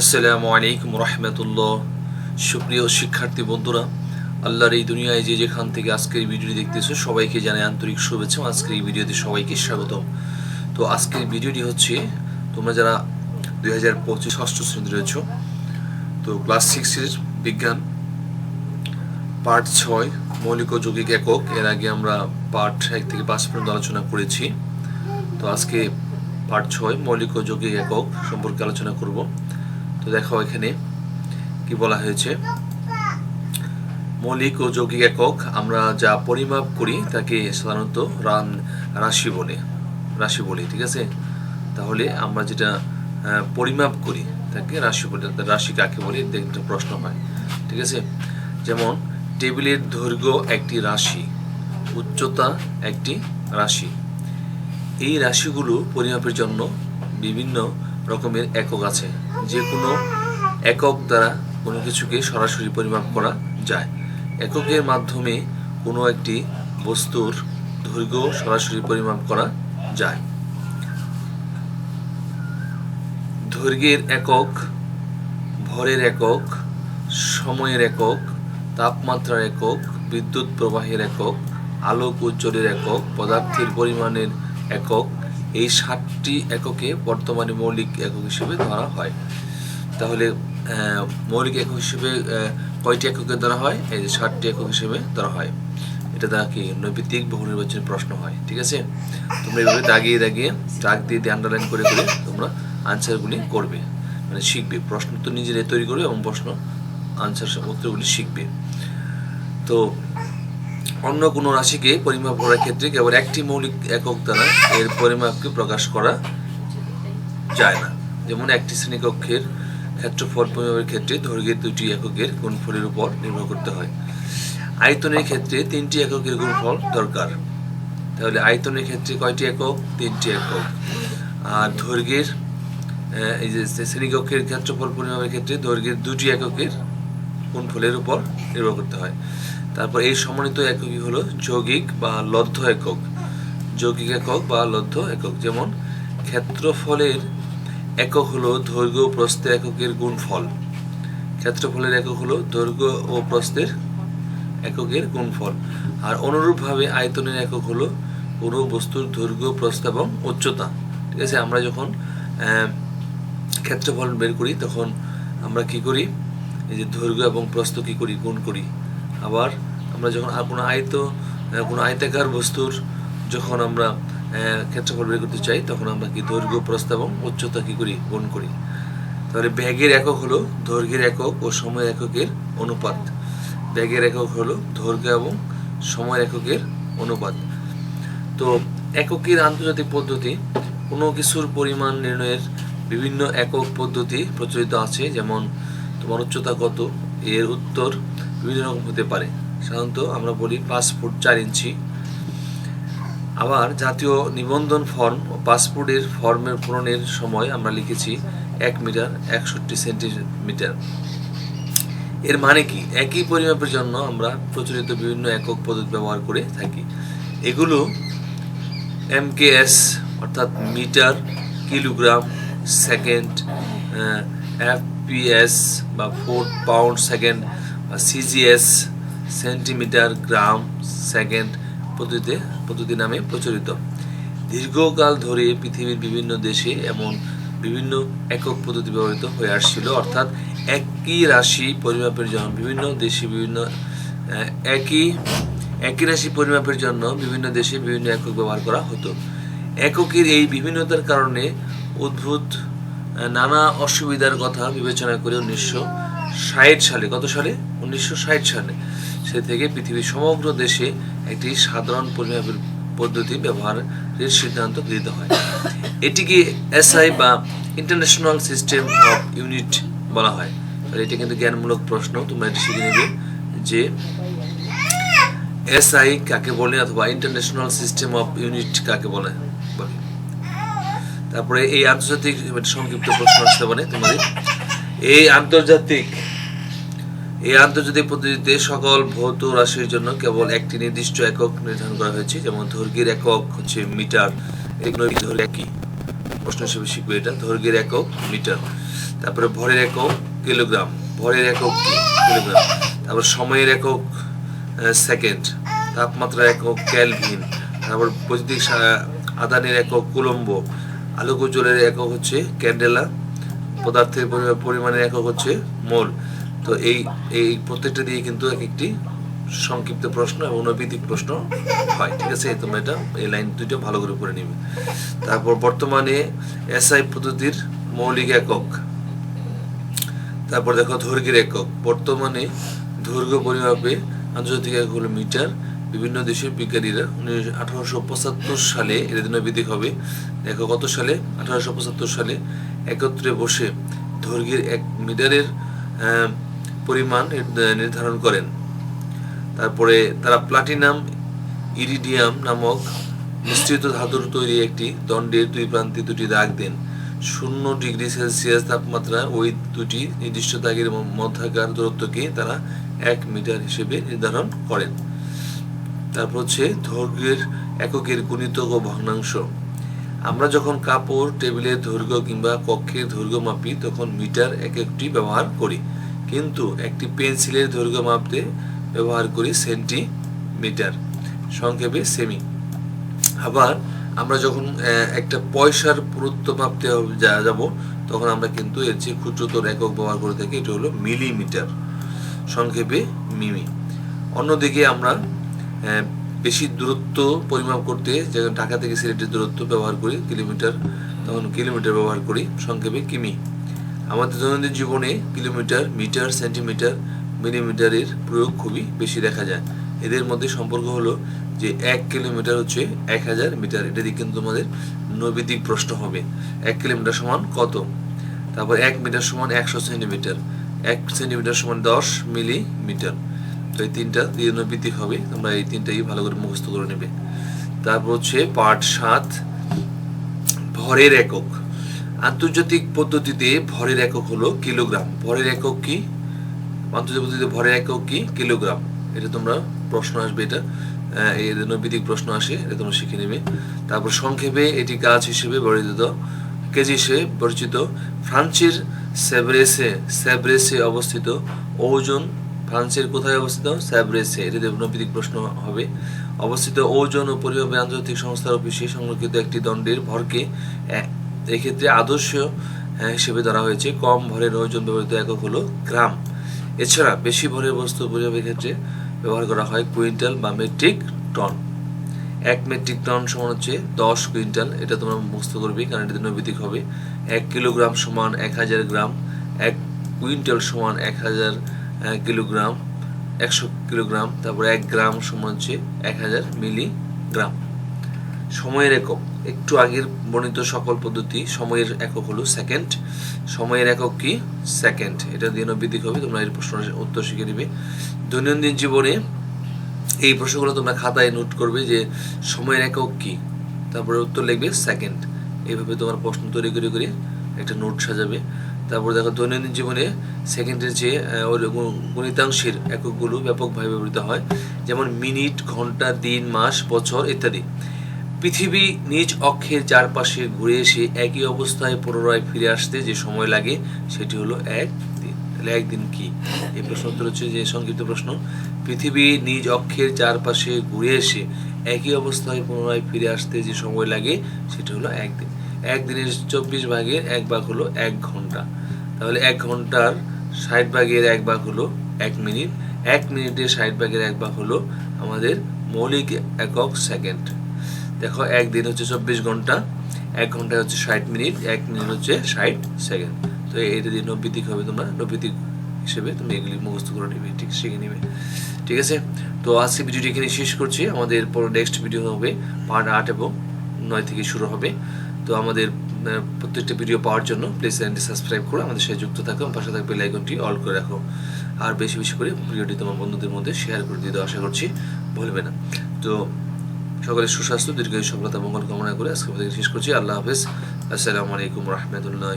আসসালামু আলাইকুম রহমতুল্লাহ। সুপ্রিয় শিক্ষার্থী বন্ধুরা, আল্লাহর এই দুনিয়ায় যে যেখান থেকে আজকের এই ভিডিওটি দেখতেছো, সবাইকে জানাই আন্তরিক শুভেচ্ছা। আজকের এই ভিডিওতে সবাইকে স্বাগতম। তো আজকের ভিডিওটি হচ্ছে, তোমরা যারা দুই হাজার পঁচিশ ষষ্ঠ শ্রেণি রয়েছ, তো ক্লাস সিক্সের বিজ্ঞান, পার্ট ছয়, মৌলিক ও যৌগিক একক। এর আগে আমরা পার্ট এক থেকে পাঁচ পর্যন্ত আলোচনা করেছি। তো আজকে পার্ট ছয়, মৌলিক ও যৌগিক একক সম্পর্কে আলোচনা করব। তো দেখো এখানে কি বলা হয়েছে। মৌলিক ও যৌগিক একক, আমরা যা পরিমাপ করি তাকে সাধারণত রান- রাশি বলে, রাশি বলি, ঠিক আছে? তাহলে আমরা যেটা পরিমাপ করি তাকে রাশি বলে রাশি কাকে বলি একটা প্রশ্ন হয়, ঠিক আছে? যেমন, টেবিলের দৈর্ঘ্য একটি রাশি, উচ্চতা একটি রাশি। এই রাশিগুলো পরিমাপের জন্য বিভিন্ন রকমের একক আছে। যে কোনো একক দ্বারা কোনো কিছুকে সরাসরি পরিমাপ করা যায়। এককের মাধ্যমে কোনো একটি বস্তুর দৈর্ঘ্য সরাসরি পরিমাপ করা যায়। দৈর্ঘ্যের একক, ভরের একক, সময়ের একক, তাপমাত্রার একক, বিদ্যুৎ প্রবাহের একক, আলোক উজ্জ্বলের একক, পদার্থের পরিমাণের একক এই সাতটি এককে বর্তমানে মৌলিক একক হিসেবে ধরা হয়। তাহলে মৌলিক একক হিসেবে কয়টি এককে ধরা হয়? এই যে ষাটটি একক হিসেবে ধরা হয়। এটা দ্বারা কি নৈবিত্তিক বহু নির্বাচনের প্রশ্ন হয়, ঠিক আছে? তোমরা এভাবে দাগিয়ে দাগিয়ে, দাগ দিয়ে দিয়ে আন্ডারলাইন করে করে তোমরা আনসারগুলি করবে। মানে শিখবে। প্রশ্ন তো নিজেরাই তৈরি করবে এবং প্রশ্ন আনসার উত্তরগুলি শিখবে। তো অন্য কোনো রাশিকে পরিমাপ করার ক্ষেত্রে কেবল একটি মৌলিক একক দ্বারা এর পরিমাপকে প্রকাশ করা যায় না। যেমন একটি শ্রেণীকক্ষের ক্ষেত্রফল পরিমাপের ক্ষেত্রে দৈর্ঘ্যের দুটি এককের গুণফলের উপর নির্ভর করতে হয়। আয়তনের ক্ষেত্রে তিনটি এককের গুণফল দরকার। তাহলে আয়তনের ক্ষেত্রে কয়টি একক? তিনটি একক। আর দৈর্ঘ্যের এই যে শ্রেণীকক্ষের ক্ষেত্রফল পরিমাপের ক্ষেত্রে দৈর্ঘ্যের দুটি এককের গুণফলের উপর নির্ভর করতে হয়। তারপর এই সমন্বিত এককই হলো যৌগিক বা লব্ধ একক। যৌগিক একক বা লব্ধ একক, যেমন ক্ষেত্রফলের একক হলো দৈর্ঘ্য প্রস্থের এককের গুণফল। ক্ষেত্রফলের একক হলো দৈর্ঘ্য ও প্রস্থের এককের গুণফল। আর অনুরূপভাবে আয়তনের একক হলো কোনো বস্তুর দৈর্ঘ্য, প্রস্থ এবং উচ্চতা। ঠিক আছে? আমরা যখন ক্ষেত্রফল বের করি, তখন আমরা কি করি? এই যে দৈর্ঘ্য এবং প্রস্থ কি করি? গুণ করি। আবার আমরা যখন কোনো আয়ত কোনো আয়তাকার বস্তুর যখন আমরা ক্ষেত্রফল বের করতে চাই, তখন আমরা কি দৈর্ঘ্য প্রস্থ এবং উচ্চতা কী করি? গুণ করি। তাহলে ব্যাগের একক হলো দৈর্ঘ্যের একক ও সময়ের এককের অনুপাত। ব্যাগের একক হলো দৈর্ঘ্য এবং সময়ের এককের অনুপাত। তো এককের আন্তর্জাতিক পদ্ধতি, কোনো কিছুর পরিমাণ নির্ণয়ের বিভিন্ন একক পদ্ধতি প্রচলিত আছে, যেমন তোমার উচ্চতা কত, এর উত্তর বিভিন্ন রকম হতে পারে। সাধারণত আমরা বলি ফুট চার ইঞ্চি। আবার জাতীয় নিবন্ধন ফর্ম ও পাসপোর্টের ফর্মের পূরণের সময় আমরা লিখেছি এক মিটার, একষট্টি সেন্টিমিটার। এর মানে কি? একই পরিমাপের জন্য আমরা প্রচলিত বিভিন্ন একক পদ্ধতি ব্যবহার করে থাকি। এগুলো এমকেএস, অর্থাৎ মিটার, কিলোগ্রাম, সেকেন্ড এফপিএস বা foot pound second CGS centimetre gram second পদ্ধতিতে, পদ্ধতি নামে প্রচলিত। দীর্ঘকাল ধরে পৃথিবীর বিভিন্ন দেশে এমন বিভিন্ন একক পদ্ধতি ব্যবহৃত হয়ে আসছিল। অর্থাৎ একই রাশি পরিমাপের জন্য বিভিন্ন দেশে বিভিন্ন একই একই রাশি পরিমাপের জন্য বিভিন্ন দেশে বিভিন্ন একক ব্যবহার করা হতো। এককের এই বিভিন্নতার কারণে উদ্ভূত নানা অসুবিধার কথা বিবেচনা করে উনিশশো ষাট সালে, কত সালে? উনিশশো ষাট সালে। সে থেকে পৃথিবীর সমগ্র দেশে একটি সাধারণ পরিমাপের পদ্ধতি ব্যবহারের সিদ্ধান্ত গৃহীত হয়। এটিকে এসআই বা ইন্টারন্যাশনাল সিস্টেম অফ ইউনিট বলা হয়। এটা কিন্তু জ্ঞানমূলক প্রশ্ন, তোমরা এটি শিখে নেবে যে এসআই কাকে বলে অথবা ইন্টারন্যাশনাল সিস্টেম অফ ইউনিট কাকে বলে। তারপরে এই আন্তর্জাতিক একটা সংক্ষিপ্ত প্রশ্ন আসতে পারে তোমাদের। এই আন্তর্জাতিক এই আন্তর্জাতিক পদ্ধতিতে সকল ভৌত রাশির জন্য কেবল একটি নির্দিষ্ট একক নির্ধারণ করা হয়েছে। যেমন দৈর্ঘ্যের একক হচ্ছে মিটার একই। প্রশ্ন হিসেবে শিখবে এটা দৈর্ঘ্যের একক, মিটার। তারপরে ভরের একক, কিলোগ্রাম। ভরের একক কিলোগ্রাম। তারপর সময়ের একক সেকেন্ড। তাপমাত্রার একক ক্যালভিন তারপর বৈদ্যুতিক আদানের একক, কুলম্ব। আলোক উজ্জ্বলের একক হচ্ছে ক্যান্ডেলা, পদার্থের পরি- পরিমাণের একক হচ্ছে মোল। তো এই এই প্রত্যেকটা দিয়ে কিন্তু এক একটি সংক্ষিপ্ত প্রশ্ন এবং নৈবিতিক প্রশ্ন হয়, ঠিক আছে? তোমরা এটা, এই লাইন দুটো ভালো করে পড়ে নিবে। তারপর বর্তমানে এসআই পদ্ধতির মৌলিক একক। তারপর দেখো দৈর্ঘ্যের একক। বর্তমানে দৈর্ঘ্য পরিমাপে আন্তর্জাতিক একক হলো মিটার। বিভিন্ন দেশের বিজ্ঞানীরা আঠারোশো পঁচাত্তর সালে এর দিনবিদিক হবে। দেখো কত সালে? আঠারোশো পঁচাত্তর সালে একত্রে বসে দৈর্ঘ্যের এক মিটারের পরিমাণ নির- নির্ধারণ করেন। তারপরে তারা প্লাটিনাম ইরিডিয়াম নামক মিশ্রিত ধাতুর তৈরি একটি দণ্ডের দুই প্রান্তে দুটি দাগ দেন। শূন্য ডিগ্রি সেলসিয়াস তাপমাত্রা ওই দুটি নির্দিষ্ট দাগের মধ্যাকার দূরত্বকে তারা এক মিটার হিসেবে নির্ধারণ করেন। তারপর হচ্ছে দৈর্ঘ্যের এককের গুণিতক ও ভগ্নাংশ। আমরা যখন কাপড় টেবিলের দৈর্ঘ্য কিংবা কক্ষের দৈর্ঘ্য মাপি, তখন মিটার এক একটি ব্যবহার করি। কিন্তু একটি পেন্সিলের দৈর্ঘ্য মাপতে ব্যবহার করি সেন্টিমিটার, সংক্ষেপে সেমি। আবার আমরা যখন একটা পয়সার পুরুত্ব মাপতে হবে- যা, যাব, তখন আমরা কিন্তু এর চেয়ে ক্ষুদ্রতর একক ব্যবহার করে থাকি, এটা হলো মিলিমিটার, সংক্ষেপে মিমি। অন্যদিকে আমরা বেশি দূরত্ব পরিমাপ করতে যেমন ঢাকা থেকে সিলেটের দূরত্ব ব্যবহার করি, কিলোমিটার, তখন কিলোমিটার ব্যবহার করি, সংক্ষেপে কিমি। আমাদের দৈনন্দিন জীবনে কিলোমিটার, মিটার, সেন্টিমিটার, মিলিমিটারের প্রয়োগ খুবই বেশি দেখা যায়। এদের মধ্যে সম্পর্ক হলো যে এক কিলোমিটার হচ্ছে এক হাজার মিটার। এটা দিয়ে কিন্তু তোমাদের নৈবেদিক প্রশ্ন হবে। এক কিলোমিটার সমান কত? তারপর এক মিটার সমান একশো সেন্টিমিটার। এক সেন্টিমিটার সমান দশ মিলিমিটার। তো এই তিনটা দিয়ে হবে। তোমরা এই তিনটাই ভালো করে মুখস্থ করে নেবে। তারপর হচ্ছে পার্ট সাত, ভরের একক। আন্তর্জাতিক পদ্ধতিতে ভরের একক হলো কিলোগ্রাম। ভরের একক কি? আন্তর্জাতিক পদ্ধতিতে ভরের একক কি? কিলোগ্রাম। এটা তোমরা প্রশ্ন আসবে এটা। এর নৈবিতিক প্রশ্ন আসে, এটা তোমরা শিখে নেবে। তারপর সংক্ষেপে এটি গাছ হিসেবে পরিচিত কেজি হিসেবে পরিচিত ফ্রান্সের সেব্রেসে সেব্রেসে অবস্থিত ওজন ফ্রান্সের কোথায় অবস্থিত? স্যাব্রেসে। এটা নৈবিতিক প্রশ্ন হবে। অবস্থিত ওজন ও পরিমাপে আন্তর্জাতিক সংস্থার অফিসে সংরক্ষিত একটি দণ্ডের ভরকে এক্ষেত্রে আদর্শ হিসেবে ধরা হয়েছে। কম ভরের ওজন ব্যবহৃত একক হলো গ্রাম। এছাড়া বেশি ভরের বস্তু পরিমাপের ক্ষেত্রে ব্যবহার করা হয় কুইন্টাল বা মেট্রিক টন। এক মেট্রিক টন সমান হচ্ছে দশ কুইন্টাল। এটা তোমরা মুখস্থ করবে, কারণ এটা নৈবিতিক হবে। এক কিলোগ্রাম সমান এক হাজার গ্রাম। এক কুইন্টাল সমান এক হাজার কিলোগ্রাম, একশো কিলোগ্রাম, তারপর এক গ্রাম সমান হচ্ছে এক হাজার মিলিগ্রাম। সময়ের একক, একটু আগের বর্ণিত সকল পদ্ধতি, সময়ের একক হলো সেকেন্ড। সময়ের একক কি? সেকেন্ড। এটা দিয়ে নৈবিদিক হবে, তোমরা এর প্রশ্ন উত্তর শিখে নিবে। দৈনন্দিন জীবনে এই প্রশ্নগুলো তোমরা খাতায় নোট করবে যে সময়ের একক কি? তারপরে উত্তর লিখবে সেকেন্ড। এইভাবে তোমার প্রশ্ন তৈরি করে করে একটা নোট সাজাবে। তারপর দেখো দৈনন্দিন জীবনে সেকেন্ডের যে গণিতাংশের এককগুলো ব্যাপকভাবে ব্যবহৃত হয়, যেমন মিনিট, ঘণ্টা, দিন, মাস, বছর ইত্যাদি। পৃথিবী নিজ অক্ষের চারপাশে ঘুরে এসে একই অবস্থায় পুনরায় ফিরে আসতে যে সময় লাগে, সেটি হলো এক তাহলে একদিন কি? এই প্রশ্ন উত্তর হচ্ছে যে সংক্ষিপ্ত প্রশ্ন। পৃথিবী নিজ অক্ষের চারপাশে ঘুরে এসে একই অবস্থায় পুনরায় ফিরে আসতে যে সময় লাগে, সেটা হলো একদিন একদিনের চব্বিশ ভাগের এক ভাগ হলো এক ঘণ্টা। তাহলে এক ঘণ্টার ষাট ভাগের এক ভাগ হলো এক মিনিট। এক মিনিটের ষাট ভাগের এক ভাগ হলো আমাদের মৌলিক একক সেকেন্ড। দেখো একদিন হচ্ছে চব্বিশ ঘণ্টা, এক ঘণ্টা হচ্ছে ষাট মিনিট, এক মিনিট হচ্ছে ষাট সেকেন্ড। তো এটা দিয়ে নব্বিতিক হবে তোমরা নব্বিতিক হিসেবে তুমি এগুলি মুখস্থ করে নিবে, ঠিক শিখে নিবে। ঠিক আছে? তো আজকে ভিডিওটি এখানে শেষ করছি। আমাদের পর নেক্সট ভিডিও হবে পার্ট আট এবং নয় থেকে শুরু হবে। তো আমাদের প্রত্যেকটা ভিডিও পাওয়ার জন্য প্লিজ চ্যানেলটি সাবস্ক্রাইব করে আমাদের সাথে যুক্ত থাকো পাশে থাকবে লাইকনটি অল করে রাখো। আর বেশি বেশি করে ভিডিওটি তোমার বন্ধুদের মধ্যে শেয়ার করে দিতে আশা করছি ভুলবে না। তো সকলের সুস্বাস্থ্য, দীর্ঘায়ু, সফলতা, মঙ্গল কামনা করে আজকে শেষ করছি। আল্লাহ হাফেজ। আসসালামু আলাইকুম রহমতুল্লাহ